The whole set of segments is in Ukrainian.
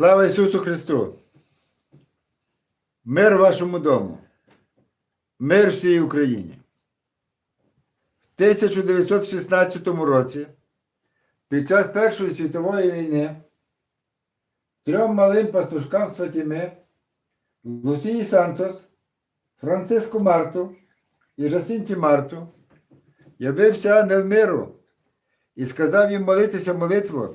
Слава Ісусу Христу! Мир вашому дому! Мир всій Україні! В 1916 році під час Першої світової війни трьом малим пастушкам з Лусії Сантос, Франциску Марту і Жасинті Марту явився ангел миру і сказав їм молитися молитву,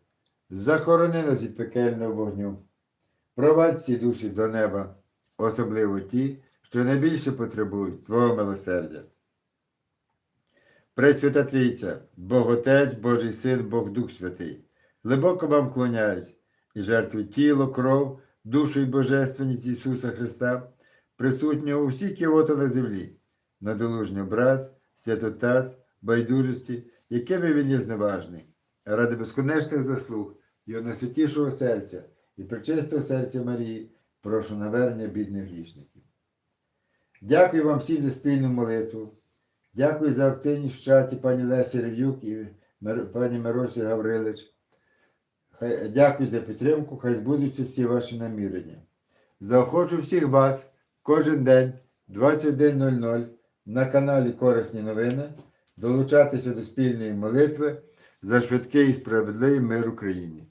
захорони нас від пекельного вогню, провадь ці душі до неба, особливо ті, що найбільше потребують Твого милосердя. Пресвята Трійця, Бог Отець, Божий Син, Бог Дух Святий, глибоко вам вклоняюсь і жертвую тіло, кров, душу і божественність Ісуса Христа, присутнього у всіх на землі, надолужній образ, святотаз, байдужості, якими він є зневажний, ради безконечних заслуг Його найсвятішого серця і причистого серця Марії, прошу навернення бідних грішників. Дякую вам всім за спільну молитву. Дякую за активність в чаті пані Лесі Рев'юк і пані Миросі Гаврилич. Дякую за підтримку, хай збудуться всі ваші намірення. Заохочу всіх вас кожен день 21.00 на каналі Корисні новини долучатися до спільної молитви за швидкий і справедливий мир Україні.